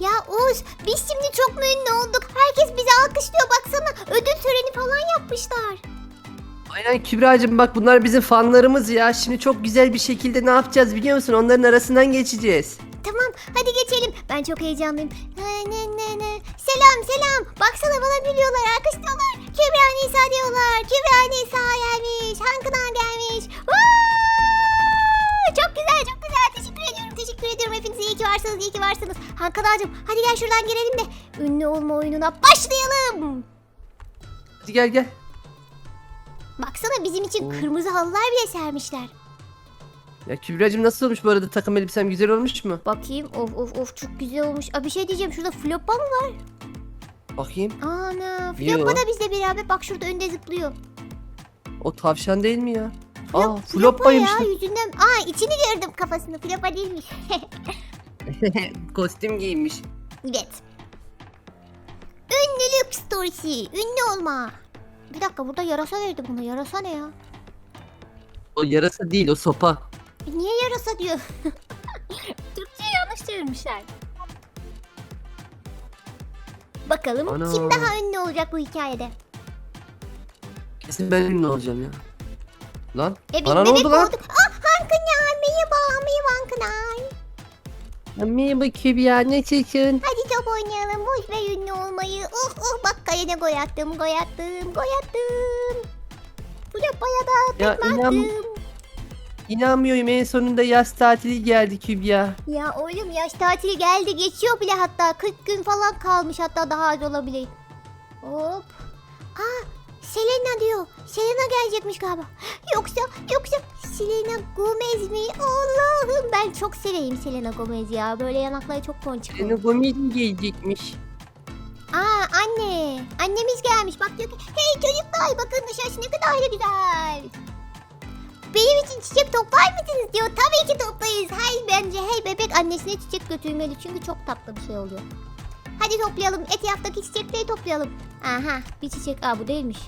Ya Oğuz biz şimdi çok ünlü olduk? Herkes bizi alkışlıyor baksana. Ödül töreni falan yapmışlar. Aynen Kübra'cığım bak bunlar bizim fanlarımız ya. Şimdi çok güzel bir şekilde ne yapacağız biliyor musun? Onların arasından geçeceğiz. Tamam hadi geçelim. Ben çok heyecanlıyım. Ne, ne, ne, ne. Selam selam. Baksana bana gülüyorlar alkışlıyorlar. Kübra Nisa diyorlar. Kübra Nisa gelmiş. Hankınar gelmiş. Vaa! Çok güzel çok teşekkür ediyorum. Hepiniz iyi ki varsınız iyi ki varsınız. Hankılar'cığım hadi gel şuradan girelim de ünlü olma oyununa başlayalım. Hadi gel gel. Baksana bizim için Oo. kırmızı halılar bile sermişler. Ya Kübra'cığım nasıl olmuş bu arada takım elbisem güzel olmuş mu? Bakayım of of of çok güzel olmuş. Aa, bir şey diyeceğim şurada floppa mı var? Bakayım. Ana Yo. floppa da bizle beraber bak şurada önde zıplıyor. O tavşan değil mi ya? Aa floppaymış. ya yüzünden. Aa içini gördüm kafasını. Floppa değilmiş. Kostüm giymiş. evet. Ünlülük storiesi. Ünlü olma. Bir dakika burada yarasa verdi buna. Yarasa ne ya? O yarasa değil o sopa. E, Niye yarasa diyor? Türkçe yanlış çevirmişler. Bakalım Ana. kim daha ünlü olacak bu hikayede? Kesin ben ünlü olacağım ya. Lan E, bana ne bebek oldu lan? olduk. Ah Hankınar merhaba merhaba Hankınar. Merhaba Kübra nasılsın? Hadi top oynayalım. Boş ver ünlü olmayı. Oh oh bak kalene gol attım, gol attım, gol attım. Bu yapaya da Ya inan- attım. İnanmıyorum en sonunda yaz tatili geldi Kübra. Ya oğlum yaş tatili geldi. Geçiyor bile hatta. 40 gün falan kalmış hatta daha az olabilir. Hop. Aa Selena diyor. Selena gelecekmiş galiba. Yoksa yoksa Selena Gomez mi? Allah'ım ben çok seveyim Selena Gomez ya. Böyle yanakları çok ponçik. Seni Gomez mi gelecekmiş? Aa anne. Annemiz gelmiş. Bak diyor ki hey çocuklar bakın dışarısı ne kadar da güzel. Benim için çiçek toplar mısınız diyor. Tabii ki toplayız. Hey bence hey bebek annesine çiçek götürmeli. Çünkü çok tatlı bir şey oluyor. Hadi toplayalım. Etraftaki çiçekleri toplayalım. Aha bir çiçek. Aa bu değilmiş.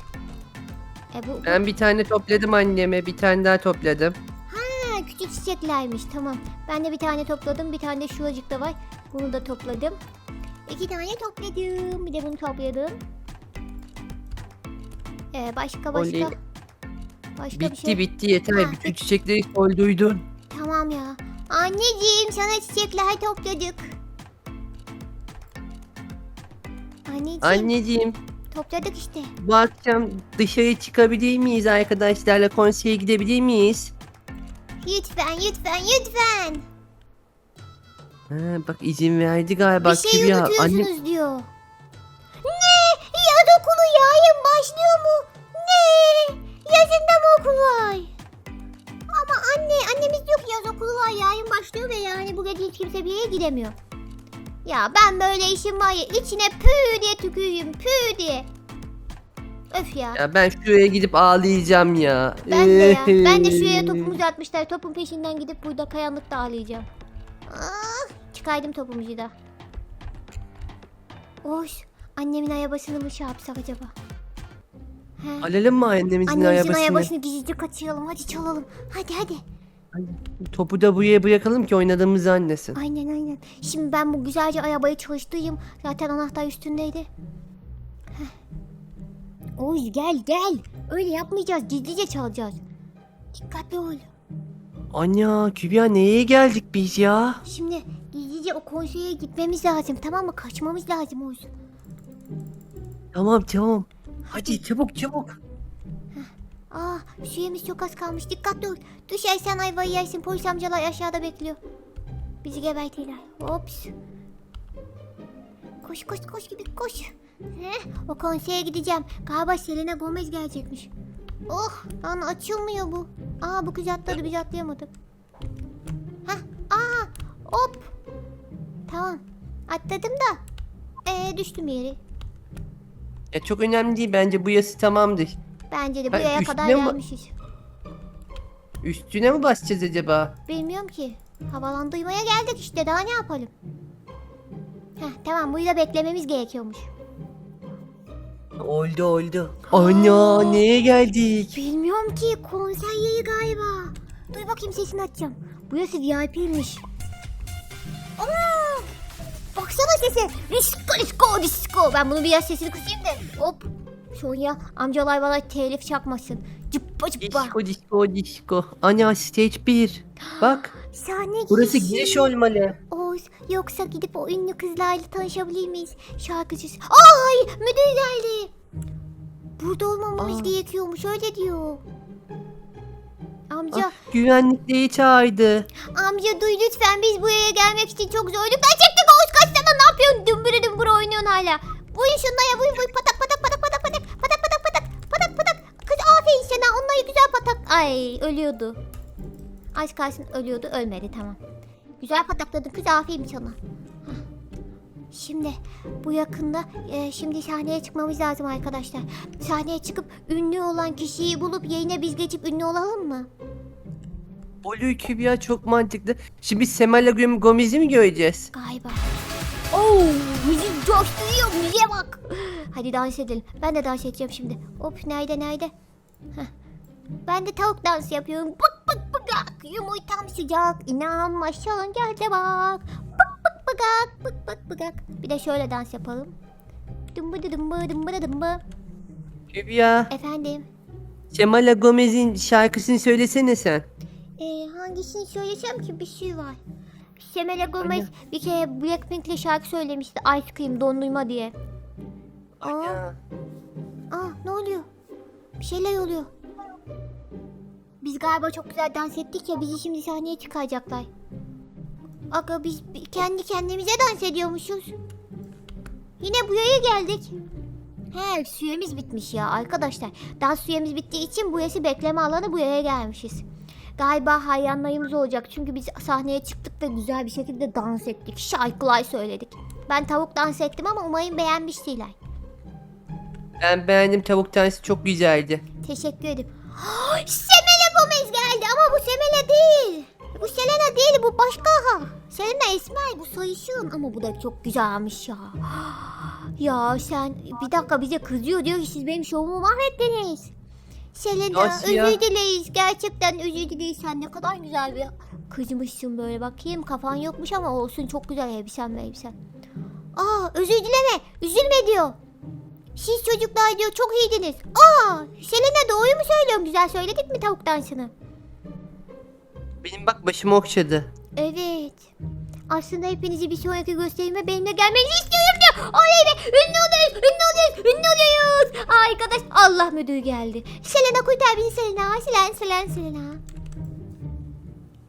E bu, bu Ben bir tane topladım anneme bir tane daha topladım. ha, küçük çiçeklermiş. Tamam. Ben de bir tane topladım. Bir tane de şuracıkta var. Bunu da topladım. İki tane topladım. Bir de bunu topladım. Ee, başka başka. Oley. Başka bir Bitti şey. bitti yeter Ha, bütün çiçekleri solduydun. Tamam ya. Anneciğim sana çiçekler topladık. Anneciğim Anneciğim topladık işte. bu akşam dışarı çıkabilir miyiz arkadaşlarla konsere gidebilir miyiz? Lütfen lütfen lütfen. Ha, bak izin verdi galiba bir şey Kübra. unutuyorsunuz Anne, diyor. Ne? Yaz okulu yayın başlıyor mu? Ne? Yazında mı okul var? Ama anne, annemiz ki yaz okulu var yayın başlıyor ve yani bu gece hiç kimse bir yere gidemiyor. Ya ben böyle işim var ya içine pü diye tüküreyim pü diye. Öf ya. ya ben şuraya gidip ağlayacağım ya. Ben de ya. Ben de şuraya topumuzu atmışlar. Topun peşinden gidip burada kayanlıkta ağlayacağım. Ah, çıkardım topumuzu da. Oş. Annemin arabasını mı şey yapsak acaba? He. Alalım mı annemizin Annemizin arabasını? arabasını gizlice kaçıralım. Hadi çalalım. Hadi hadi. Topu da buraya bırakalım ki oynadığımızı anlasın. Aynen aynen. Şimdi ben bu güzelce arabayı çalıştırayım. Zaten anahtar üstündeydi. Heh. Oy gel gel. Öyle yapmayacağız. Gizlice çalacağız. Dikkatli ol. Anya Kübra neye geldik biz ya? Şimdi gizlice o konseye gitmemiz lazım tamam mı? Kaçmamız lazım Oğuz. Tamam tamam. Hadi çabuk çabuk. Aa suyumuz çok az kalmış dikkatli ol. Düşersen ayvayı yersin polis amcalar aşağıda bekliyor. Bizi gebertirler. Ops. Koş koş koş gibi koş. Heh, o konseye gideceğim. Galiba Selena Gomez gelecekmiş. Oh lan açılmıyor bu. Aa bu kız atladı biz atlayamadık. Hah aa hop. Tamam atladım da. Ee düştüm yere. Ya çok önemli değil bence bu yası tamamdır. Bence de Ha, buraya üstüne kadar mi- gelmişiz. Üstüne mi basacağız acaba? Bilmiyorum ki. Havalandırmaya geldik işte daha ne yapalım? Heh, tamam burada beklememiz gerekiyormuş. Oldu oldu. Anya neye geldik? Bilmiyorum ki konser yeri galiba. Dur bakayım sesini açacağım. Burası VIP'ymiş. Ana! Baksana sesi. Disko disko disko. Ben bunu biraz sesini kısayım da. Hop. Sonya amcalar bana telif çakmasın. Cıppa cıppa. Disco disco disco. Ana stage 1. Bak Sahne burası girişi. giriş olmalı. Oğuz yoksa gidip o ünlü kızlarla tanışabilir miyiz? Şarkıcı. Ay müdür geldi. Burada olmamamız Aa. gerekiyormuş öyle diyor. Amca, Ah, güvenlikliği çağırdı. amca duy lütfen biz buraya gelmek için çok zorluklar çektik. Oğuz kaç tane ne yapıyorsun? Dümbürü dümbür oynuyorsun hala. Şunlara vuy vuy patak patak patak patak sana onları güzel patak. Ay ölüyordu. Az kalsın ölüyordu ölmedi tamam. Güzel patakladın kız sana. Hah. Şimdi bu yakında e, şimdi sahneye çıkmamız lazım arkadaşlar. Sahneye çıkıp ünlü olan kişiyi bulup yayına biz geçip ünlü olalım mı? Oluyor Kübra çok mantıklı. Şimdi Semala Gom- Gomez'i mi göreceğiz? Galiba. Oo, müzik coşturuyor müziğe bak. Hadi dans edelim. Ben de dans edeceğim şimdi. Hop nerede nerede? Heh. Ben de tavuk dansı yapıyorum. Bık bık bıgak. Yumurtam sıcak. İnanmazsan gel de bak. Bık bık bıgak. Bık bık bıgak. Bir de şöyle dans yapalım. Dımbı dımbı dımbı dımbı. Kübra, Efendim. Semala Gomez'in şarkısını söylesene sen. Ee, hangisini söylesem ki bir şey var. Semele Gomez bir kere Blackpink'le şarkı söylemişti. Ice Cream dondurma diye. Aa, Ana. aa ne oluyor? Bir şeyler oluyor. Biz galiba çok güzel dans ettik ya bizi şimdi sahneye çıkaracaklar. Aga biz bi- kendi kendimize dans ediyormuşuz. Yine buraya geldik. He süremiz bitmiş ya arkadaşlar. Dans süremiz bittiği için burası bekleme alanı buraya gelmişiz. Galiba hayranlarımız olacak çünkü biz sahneye çıktık ve güzel bir şekilde dans ettik. Şarkılar söyledik. Ben tavuk dans ettim ama umarım beğenmiştiler. Ben beğendim tavuk tanesi çok güzeldi. Teşekkür ederim. Semele Gomez geldi ama bu Semele değil. Bu Selena değil bu başka. Selena Esmer bu sayışın ama bu da çok güzelmiş ya. Ya sen bir dakika bize kızıyor diyor ki siz benim şovumu mahvettiniz. Selena Nasıl ya? özür dileyiz. Gerçekten özür dileyiz. Sen ne kadar güzel bir kızmışsın böyle bakayım. Kafan yokmuş ama olsun çok güzel elbisen ve elbisen. Aa özür dileme. Üzülme diyor. Siz çocuklar diyor çok iyiydiniz. Aa Selena doğru mu söylüyorum? Güzel söyledik mi tavuk dansını? Benim bak başımı okşadı. Evet. Aslında hepinizi bir sonraki gösterime benimle gelmenizi istiyorum diyor. Oley be ünlü oluyoruz ünlü oluyoruz ünlü oluyoruz. Arkadaş Allah müdür geldi. Selena kurtar bizi Selena. Selen Selen Selena.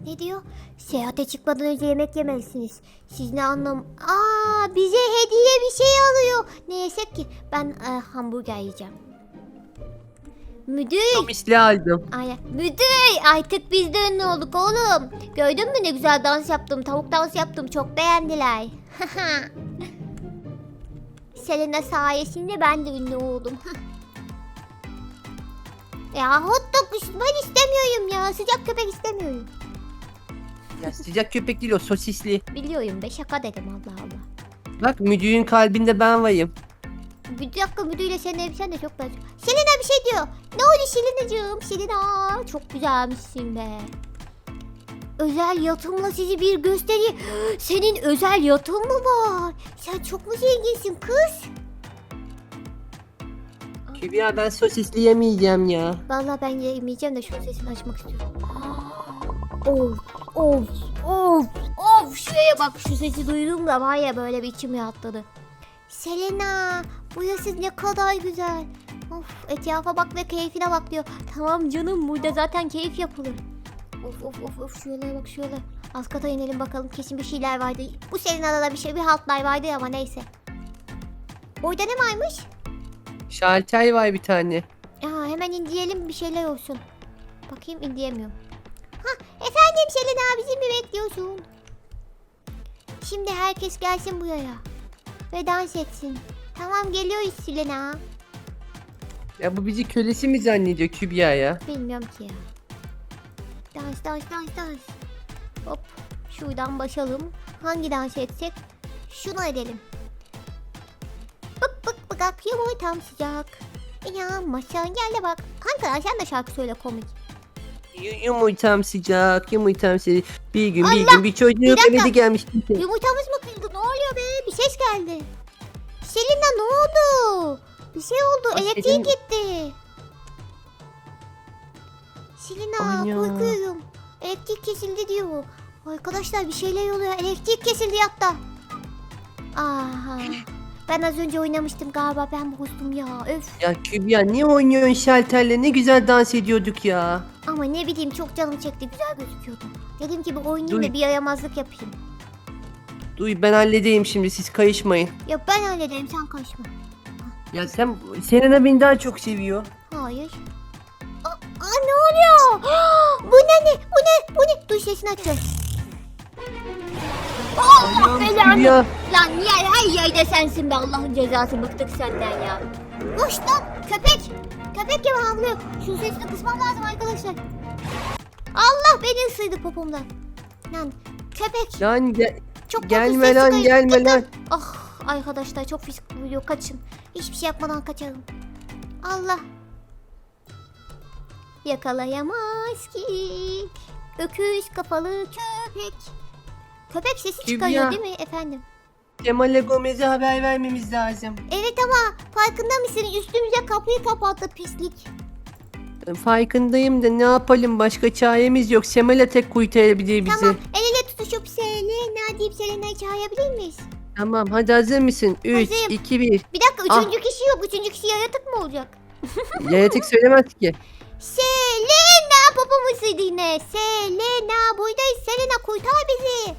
Ne diyor? Seyahate çıkmadan önce yemek yemelisiniz. Siz ne anlam... Aa bize hediye bir şey alıyor. Ne yesek ki? Ben e, hamburger yiyeceğim. Müdür. Komisli aldım. Aynen. Müdür artık biz de ünlü olduk oğlum. Gördün mü ne güzel dans yaptım. Tavuk dans yaptım. Çok beğendiler. Selena sayesinde ben de ünlü oldum. ya hot dog ben istemiyorum ya. Sıcak köpek istemiyorum. Ya sıcak köpek değil o sosisli. Biliyorum be şaka dedim Allah Allah. Bak müdürün kalbinde ben varım. Bir dakika müdürle senin elbisen de çok benziyor. Selena bir şey diyor. Ne oldu Selena'cığım? Selena çok güzelmişsin be. Özel yatımla sizi bir gösteri. Senin özel yatın mı var? Sen çok mu zenginsin kız? Kübra ben sosisli yemeyeceğim ya. Vallahi ben yemeyeceğim de şunun sesini açmak istiyorum. Of of of of şuraya bak şu sesi duydum da var ya böyle bir içim rahatladı. Selena burası ne kadar güzel. Of etrafa bak ve keyfine bak diyor. Tamam canım burada zaten keyif yapılır. Of of of of şuralara bak şuralara. Az kata inelim bakalım kesin bir şeyler vardı. Bu Selena'da da bir şey bir haltlar vardı ama neyse. Orada ne varmış? Şalter var bir tane. Aa, hemen indirelim bir şeyler olsun. Bakayım indiyemiyorum. Selena bizi mi bekliyorsun? Şimdi herkes gelsin buraya. Ve dans etsin. Tamam geliyoruz Selena. Ya bu bizi kölesi mi zannediyor Kübra ya? Bilmiyorum ki ya. Dans dans dans dans. Hop şuradan başlayalım. Hangi dans etsek? Şunu edelim. Bık bık bıkak yumurtam sıcak. Ya maşan gel de bak. Kanka sen de şarkı söyle komik. Yu- Yumurtam sıcak, yumurtam sıcak. Bir gün bir Allah! gün bir Bir dakika. bebedi gelmiş. Yumurtamız mı kırıldı? Ne oluyor be? Bir ses geldi. Selina ne oldu? Bir şey oldu. Ay, Elektrik Selin- gitti. Selina Ay ya. korkuyorum. Elektrik kesildi diyor. Arkadaşlar bir şeyler oluyor. Elektrik kesildi yatta. Aha. Ben az önce oynamıştım galiba ben bozdum ya. Öf. Ya Kübra niye oynuyorsun şalterle? Ne güzel dans ediyorduk ya. Ama ne bileyim çok canım çekti. Güzel gözüküyordu. Dedim ki bir oynayayım Duy. da bir yayamazlık yapayım. Duy ben halledeyim şimdi siz kayışmayın. Ya ben hallederim sen kaçma. Ya sen Selena beni daha çok seviyor. Hayır. Aa, aa, ne oluyor? bu ne ne? Bu ne? Bu ne? Dur sesini açıyorum. Allah belanı. Lan niye her yerde sensin be Allah'ın cezası bıktık senden ya. Koş lan köpek. Köpek gibi havlıyor. Şu sesini kısmam lazım arkadaşlar. Allah beni ısırdı popomdan. Lan köpek. lan gel, Çok gelme lan kayıp. gelme lan. Ah arkadaşlar çok pis vuruyor kaçın. Hiçbir şey yapmadan kaçalım. Allah. Yakalayamaz ki. Öküz kafalı köpek. Köpek sesi Kübra. çıkarıyor değil mi efendim? Kemal'e Gomez'e haber vermemiz lazım. Evet ama farkında mısın üstümüze kapıyı kapattı pislik. Farkındayım da ne yapalım başka çaremiz yok. Semal'e tek kurtarabilir bizi. Tamam el ele tutuşup Selena deyip Selena'yı çağırabilir miyiz? Tamam hadi hazır mısın? 3, Hazırım. 2, 1. Bir dakika Ah. üçüncü kişi yok. Üçüncü kişi yaratık mı olacak? Yaratık söylemez ki. Selena babamı ısırdı yine. Selena buradayız. Selena kurtar bizi.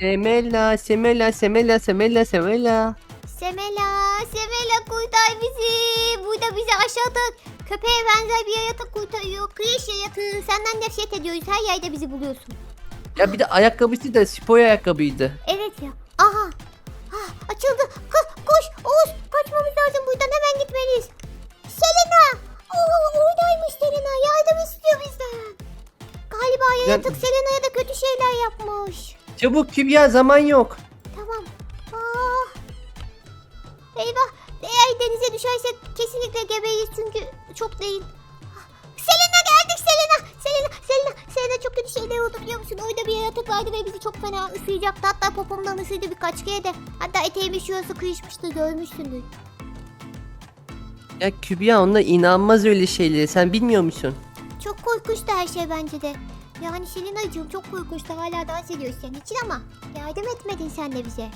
Semela, Semela, Semela, Semela, Semela. Semela, Semela kurtar bizi. Burada bizi aşağıda köpeğe benzer bir yaratık kurtarıyor. Kıyış yaratığı. Senden nefret ediyoruz. Her yerde bizi buluyorsun. Ya bir de ayakkabısı da spor ayakkabıydı. Evet ya. Aha. Ah, açıldı. Ko- koş Oğuz. Kaçmamız lazım buradan. Hemen gitmeliyiz. Selena. Oo, oradaymış Selena. Yardım istiyor bizden. Galiba yaratık Selena'ya da kötü şeyler yapmış. Çabuk Kübra zaman yok. Tamam. Ah. Eyvah. Eğer denize düşersek kesinlikle gebeyiz çünkü çok değil. Ah, Selena geldik Selena. Selena, Selena, Selena çok kötü şeyler oldu biliyor musun? Orada bir yaratık vardı ve bizi çok fena ısıracaktı. Hatta popomdan ısırdı birkaç kere de. Hatta eteğimin şurası kıyışmıştı görmüşsündür. Ya Kübra ona inanmaz öyle şeylere. Sen bilmiyor musun? Çok korkunçtu her şey bence de. Yani Selena'cığım çok korkunçtu. Hala dans ediyoruz senin için ama yardım etmedin sen de bize.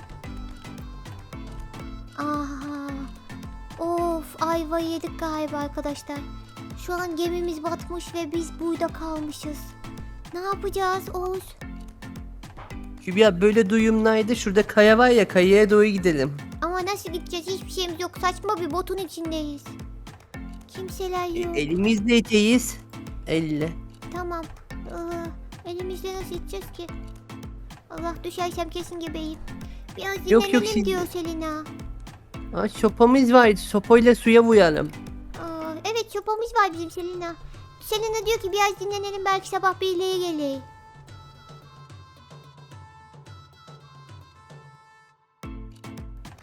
Aha. Of ayva yedik galiba arkadaşlar. Şu an gemimiz batmış ve biz burada kalmışız. Ne yapacağız Oğuz? Kübra böyle duyumlarda şurada kaya var ya kayaya doğru gidelim. Ama nasıl gideceğiz? Hiçbir şeyimiz yok. Saçma bir botun içindeyiz. Kimseler E, yok. elimizde eteğiz. Elle. Tamam. Ee, elimizde nasıl gideceğiz ki? Allah düşersem kesin gebeyim. Biraz dinlenelim Yok, yok, siz- diyor Selina. Aa, sopamız var. Sopayla suya vuralım. Aa, evet çopamız var bizim Selina. Selina diyor ki biraz dinlenelim belki sabah birileri gelir.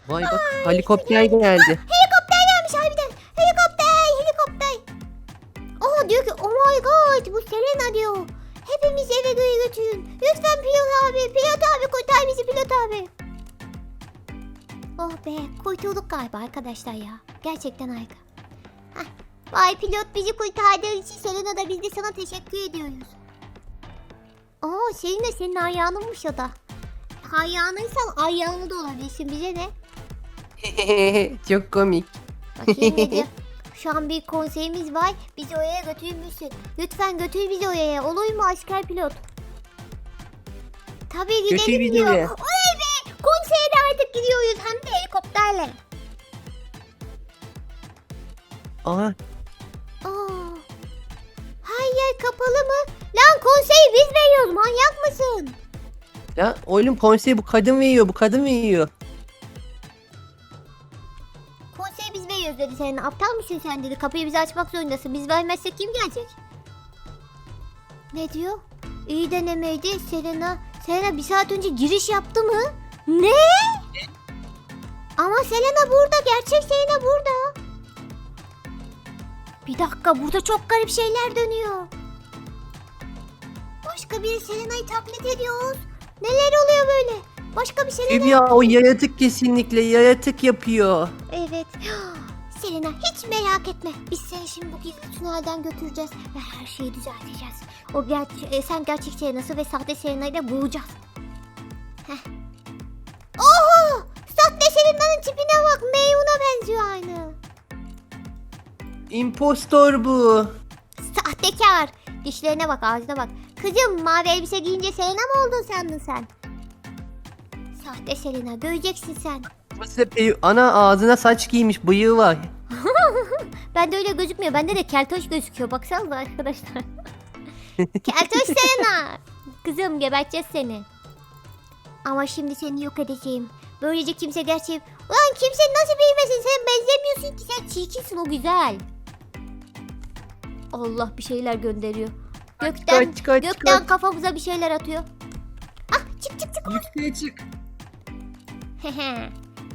Vay bak helikopter geldi. Helikopter gelmiş harbiden. Helikopter, helikopter. Aa diyor ki oh my god bu Selena diyor. Hepimiz eve göre götürün. Lütfen pilot abi, pilot abi kurtar bizi pilot abi. Oh be kurtulduk galiba arkadaşlar ya. Gerçekten harika. Hah, Vay pilot bizi kurtardığı için Selena da biz de sana teşekkür ediyoruz. Aa Selena senin ayağınınmış o da. Hayranıysan ayağını da olabilirsin bize ne? Çok komik. Bakayım. Şu an bir konserimiz var. Bizi oraya götürür müsün? Lütfen götür bizi oraya. Olur mu asker pilot? Tabii gidelim Götür diyor. Oley be! Konsere artık gidiyoruz. Hem de helikopterle. Aa Aa, her yer kapalı mı? Lan konseri biz veriyoruz. Manyak mısın? ya oğlum konsey bu kadın veriyor bu kadın veriyor. Veriyoruz dedi senin. Aptal mısın sen dedi. Kapıyı bize açmak zorundasın. Biz vermezsek kim gelecek? Ne diyor? İyi denemeydi Selena. Selena bir saat önce giriş yaptı mı? Ne? Ama Selena burada. Gerçek Selena burada. Bir dakika burada çok garip şeyler dönüyor. Başka biri Selena'yı taklit ediyor. Neler oluyor böyle? Başka bir şeyler Kübra o yaratık kesinlikle yaratık yapıyor. Evet. Selena hiç merak etme. Biz seni şimdi bu gizli tünelden götüreceğiz ve her şeyi düzelteceğiz. O ger- e, sen gerçek Selena'sı ve sahte Selena'yı da bulacağız. Heh. Oho! Sahte Selena'nın tipine bak. Meyun'a benziyor aynı. İmpostor bu. Sahtekar. Dişlerine bak, ağzına bak. Kızım mavi elbise giyince Selena mı oldun sandın sen? Sahte Selena. Göreceksin sen. Ana ağzına saç giymiş bıyığı var. Bende öyle gözükmüyor. Bende de keltoş gözüküyor. Baksanıza arkadaşlar. keltoş Selena. Kızım geberteceğiz seni. Ama şimdi seni yok edeceğim. Böylece kimse gerçeği... Ulan kimse nasıl bilmesin sen benzemiyorsun ki sen çirkinsin o güzel. Allah bir şeyler gönderiyor. Gökten, kaç, kaç, gökten kaç. kafamıza bir şeyler atıyor. Ah çık çık çık. Yükseğe çık.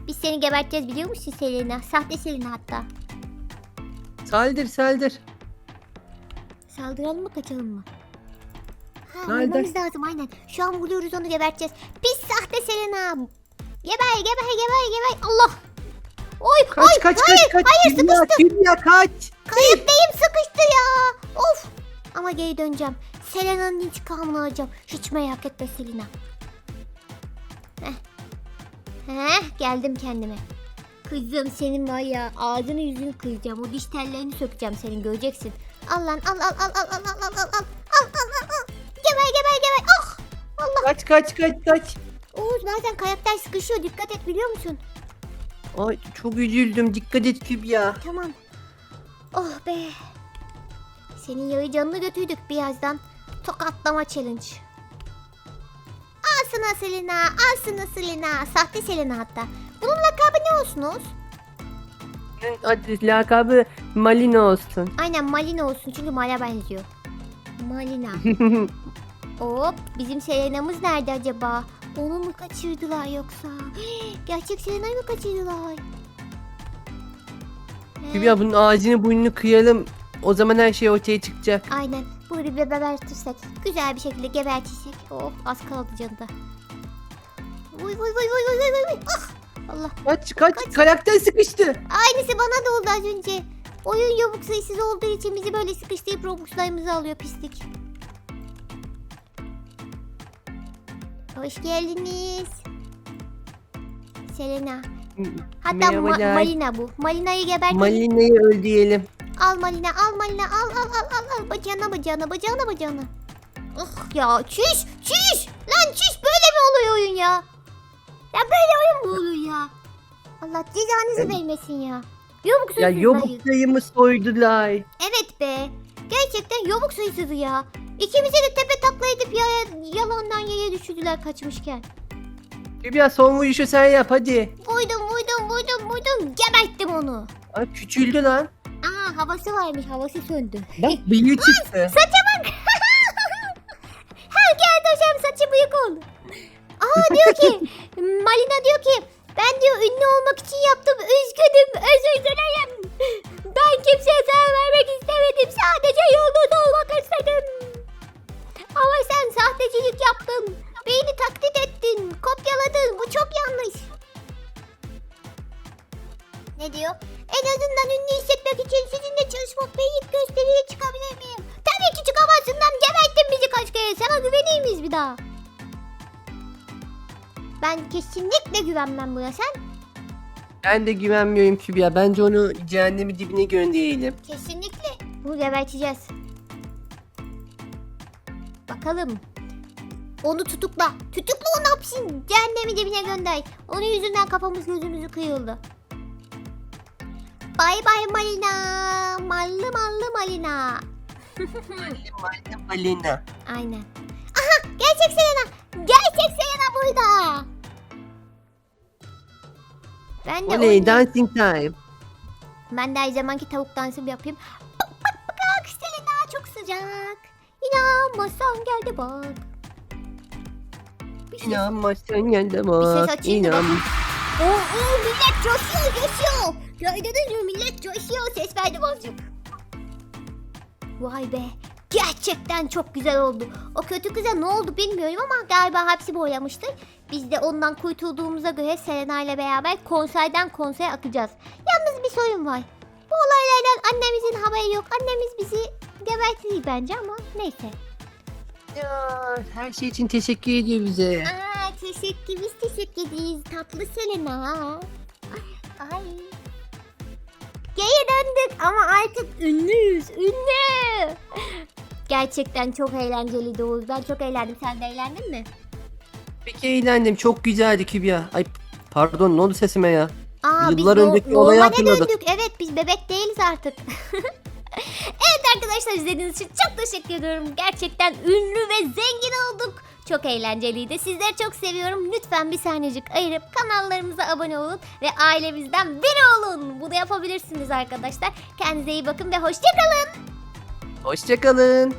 Biz seni geberteceğiz biliyor musun Selena? Sahte Selena hatta. Saldır saldır. Saldıralım mı kaçalım mı? Ha, Nerede? vurmamız lazım aynen. Şu an vuruyoruz onu geberteceğiz. Pis sahte Selena. Geber geber geber geber. Allah. Oy Kaç oy kaç hayır kaç kaç. hayır Kübra, sıkıştı. Kübra kaç. Kayıttayım sıkıştı ya. Of. Ama geri döneceğim. Selena'nın intikamını alacağım. Hiç merak etme Selena. Heh. Heh geldim kendime. Kızım senin var ya ağzını yüzünü kıracağım. O diş tellerini sökeceğim senin göreceksin. Al lan al al al al al al al al al al al al al. Geber geber geber. Ah. Allah. Kaç kaç kaç kaç. Oğuz bazen karakter sıkışıyor dikkat et biliyor musun? Ay çok üzüldüm. Dikkat et Kübra. Tamam. Oh be. Senin yarı canını götürdük birazdan. Tokatlama challenge. Alsana Selena, alsana Selena. Sahte Selena hatta. Bunun lakabı ne olsunuz? Hadi lakabı Malina olsun. Aynen Malina olsun çünkü Mal'a benziyor. Malina. Hop bizim Selena'mız nerede acaba? Onu mu kaçırdılar yoksa? Gerçek Selena'yı mı kaçırdılar? He. Kübra bunun ağzını burnunu kıyalım. O zaman her şey ortaya çıkacak. Aynen. Bunu bir gebertirsek. Güzel bir şekilde gebertirsek. Oh az kaldı canında. Vay vay vay vay vay vay vay vay. Ah! Allah. Kaç kaç. Karakter sıkıştı. Aynısı bana da oldu az önce. Oyun yobuk sayısız olduğu için bizi böyle sıkıştırıp robuxlarımızı alıyor pislik. Hoş geldiniz. Selena. Hatta Ma-. Malina bu. Malina'yı gebertin. Malina'yı öldürelim. Al Malina al Malina al al al al al bacağına bacağına bacağına bacağına. Oh ya çüş çüş lan çüş böyle mi oluyor oyun ya? Ya böyle oyun mu olur ya? Allah cezanızı vermesin ya. Yobuk Ya suysuzlayı. yobuklarımı soydular. Evet be. Gerçekten yobuk suysuzluğu ya. İkimize de tepe takla edip ya, yalandan yere düşürdüler kaçmışken. Kübra son vuruşu sen yap hadi. Vurdum vurdum vurdum vurdum geberttim onu. Ay küçüldü lan. Aa havası varmış havası söndü. Bak bıyığı çıktı. Saça bak. Her geldi hocam saçı bıyık oldu. Aa diyor ki Malina diyor ki ben diyor ünlü olmak için yaptım üzgünüm özür dilerim. Ben kimseye zarar vermek istemedim sadece yolda olmak istedim. Kesinlikle güvenmem buna. Sen? Ben de güvenmiyorum Kübra. Bence onu cehennemin dibine gönderelim. Kesinlikle. Bunu geberteceğiz. Bakalım. Onu tutukla. Tutukla onu hapsin. Cehennemin dibine gönder. Onun yüzünden kafamız gözümüzü kıyıldı. Bay bay Malina. Mallı mallı Malina. Malina Malina. Aynen. Aha gerçek Selena. Gerçek Selena burada. Ben de Oley oynayayım. dancing time. Ben de her zamanki tavuk dansımı yapayım. Bak bak bak Selena çok sıcak. İnanmazsan gel de bak. Bir şey. İnanmazsan gel de Bir bak. ses açayım da İnan. bakayım. Oo, oo, millet coşuyor coşuyor. Gördünüz mü millet coşuyor ses verdim azıcık. Vay be. Gerçekten çok güzel oldu. O kötü kıza ne oldu bilmiyorum ama galiba hapsi boyamıştır. Biz de ondan kurtulduğumuza göre Selena ile beraber konserden konsere akacağız. Yalnız bir sorun var. Bu olaylardan annemizin haberi yok. Annemiz bizi gebertirir bence ama neyse. Ya her şey için teşekkür ediyor bize. Aa, teşekkür biz teşekkür ederiz tatlı Selena. Ay. Geri döndük ama artık ünlüyüz ünlü. Gerçekten çok eğlenceliydi Oğuz. Ben çok eğlendim. Sen de eğlendin mi? Peki eğlendim. Çok güzeldi Kübra. Ay pardon ne oldu sesime ya? Aa, Yıllar biz no- önceki olayı normale hatırladık. döndük. Evet biz bebek değiliz artık. evet arkadaşlar izlediğiniz için çok teşekkür ediyorum. Gerçekten ünlü ve zengin olduk. Çok eğlenceliydi. Sizleri çok seviyorum. Lütfen bir saniyecik ayırıp kanallarımıza abone olun ve ailemizden biri olun. Bunu yapabilirsiniz arkadaşlar. Kendinize iyi bakın ve hoşçakalın. Hoşçakalın.